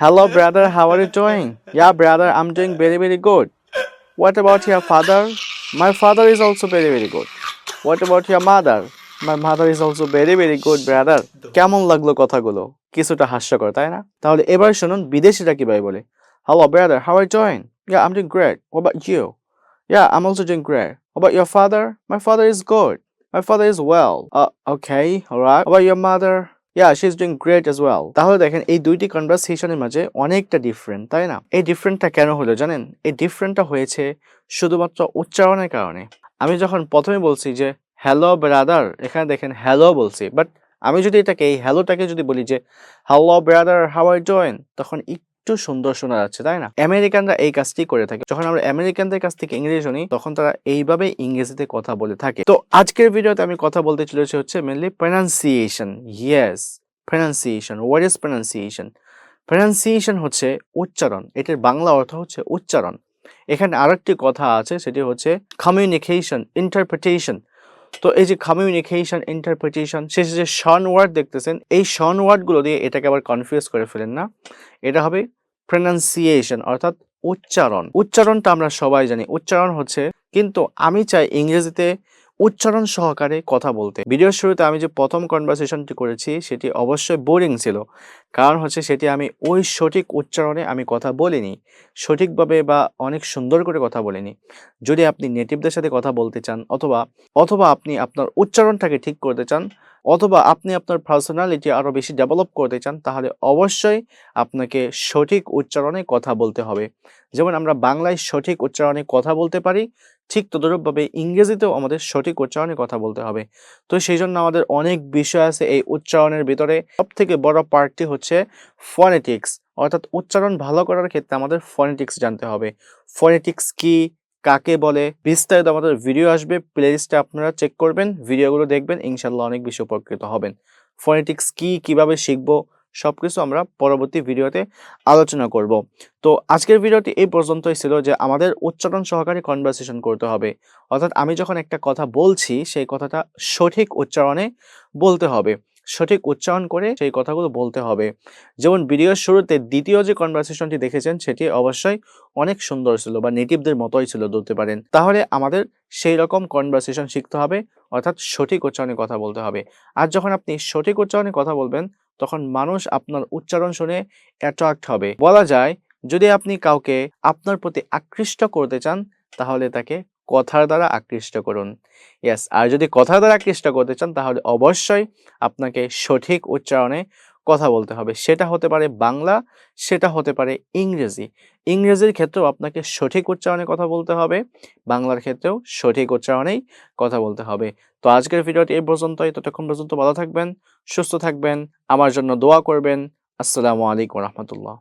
Hello, brother. How are you doing? Yeah, brother, I'm doing very, very good. What about your father? My father is also very, very good. What about your mother? My mother is also very, very good, brother. কেমন লাগলো কথাগুলো কিছুটা হাস্যকর তাই না তাহলে এবার শুনুন বিদেশিরা কিভাবে বলে Hello, brother. How are you doing? Yeah, I'm doing great. What about you? Yeah, I'm also doing great. What about your father? My father is good. My father is well. Uh, okay, alright. What she is doing great as well. তাহলে দেখেন, এই দুইটি কনভারসেশনের মাঝে অনেকটা different তাই না? এই ডিফারেন্টটা কেন হলো জানেন? এই ডিফারেন্টটা হয়েছে শুধুমাত্র উচ্চারণের কারণে। আমি যখন প্রথমে বলছি যে হ্যালো ব্রাদার এখানে দেখেন হ্যালো বলছি। বাট আমি যদি এটাকে, এই হ্যালোটাকে যদি বলি যে হ্যালো ব্রাদার হাউ জয়েন তখন একটু সুন্দর শোনা যাচ্ছে তাই না? আমেরিকানরা এই কাজটি করে থাকে। যখন আমরা আমেরিকানদের কাছ থেকে ইংরেজি শুনি, তখন তারা এইভাবে ইংরেজিতে কথা বলে থাকে। তো আজকের ভিডিওতে আমি কথা বলতে চলেছি হচ্ছে mainly pronunciation yes pronunciation what is pronunciation pronunciation হচ্ছে উচ্চারণ, এটার বাংলা অর্থ হচ্ছে উচ্চারণ। এখানে আরেকটি কথা আছে, সেটি হচ্ছে কমিউনিকেশন ইন্টারপ্রিটেশন তো এই যে কমিউনিকেশন ইন্টারপ্রিটেশন শেষে যে শন ওয়ার্ড দেখতেছেন, এই শন ওয়ার্ডগুলো দিয়ে এটাকে আবার কনফিউজ করে ফেলেন না। এটা হবে প্রনাউন্সিয়েশন অর্থাৎ উচ্চারণ। উচ্চারণটা আমরা সবাই জানি। উচ্চারণ হচ্ছে, কিন্তু আমি চাই ইংরেজিতে উচ্চারণ সহকারে কথা বলতে। ভিডিওর শুরুতে আমি যে প্রথম কনভারসেশনটি করেছি, সেটি অবশ্যই বোরিং ছিল। কারণ হচ্ছে, সেটি আমি ওই সঠিক উচ্চারণে আমি কথা বলিনি। সঠিকভাবে বা অনেক সুন্দর করে কথা বলিনি। যদি আপনি নেটিভদের সাথে কথা বলতে চান, অথবা অথবা আপনি আপনার উচ্চারণটাকে ঠিক করতে চান অথবা আপনি আপনার পার্সোনালিটি আরও বেশি ডেভেলপ করতে চান, তাহলে অবশ্যই আপনাকে সঠিক উচ্চারণে কথা বলতে হবে। যেমন আমরা বাংলায় সঠিক উচ্চারণে কথা বলতে পারি, ঠিক তদরূপভাবে ইংরেজিতেও আমাদের সঠিক উচ্চারণে কথা বলতে হবে। তো সেই জন্য আমাদের অনেক বিষয় আছে এই উচ্চারণের ভিতরে। সব থেকে বড় পার্টটি হচ্ছে ফনেটিক্স অর্থাৎ উচ্চারণ ভালো করার ক্ষেত্রে আমাদের ফনেটিক্স জানতে হবে। ফনেটিক্স কি? কাকে বলে বিস্তারিত আমাদের ভিডিও আসবে প্লেলিস্টে আপনারা চেক করবেন ভিডিওগুলো দেখবেন ইনশাল্লাহ অনেক বেশি উপকৃত হবেন। ফনেটিক্স কি, কীভাবে শিখব সব কিছু আমরা পরবর্তী ভিডিওতে আলোচনা করব। তো আজকের ভিডিওটি এই পর্যন্তই ছিল যে আমাদের উচ্চারণ সহকারে কনভারসেশন করতে হবে। অর্থাৎ আমি যখন একটা কথা বলছি, সেই কথাটা সঠিক উচ্চারণে বলতে হবে। সঠিক উচ্চারণ করে সেই কথাগুলো বলতে হবে। যেমন ভিডিওর শুরুতে দ্বিতীয় যে কনভারসেশনটি দেখেছেন, সেটি অবশ্যই অনেক সুন্দর ছিল বা নেটিভদের মতোই ছিল ধরতে পারেন। তাহলে আমাদের সেই রকম কনভারসেশন শিখতে হবে, অর্থাৎ সঠিক উচ্চারণে কথা বলতে হবে। আর যখন আপনি সঠিক উচ্চারণে কথা বলবেন, তখন মানুষ আপনার উচ্চারণ শুনে অ্যাট্রাক্ট হবে। বলা যায়, যদি আপনি কাউকে আপনার প্রতি আকৃষ্ট করতে চান, তাহলে তাকে কথার দ্বারা আকৃষ্ট করুন। ইয়েস আর যদি কথার দ্বারা আকৃষ্ট করতে চান, তাহলে অবশ্যই আপনাকে সঠিক উচ্চারণে কথা বলতে হবে। সেটা হতে পারে বাংলা, সেটা হতে পারে ইংরেজি। ইংরেজির ক্ষেত্রেও আপনাকে সঠিক উচ্চারণে কথা বলতে হবে, বাংলার ক্ষেত্রেও সঠিক উচ্চারণেই কথা বলতে হবে। তো আজকের ভিডিওটি এই পর্যন্তই ততক্ষণ পর্যন্ত ভালো থাকবেন, সুস্থ থাকবেন, আমার জন্য দোয়া করবেন। আসসালামু আলাইকুম রহমতুল্লাহ।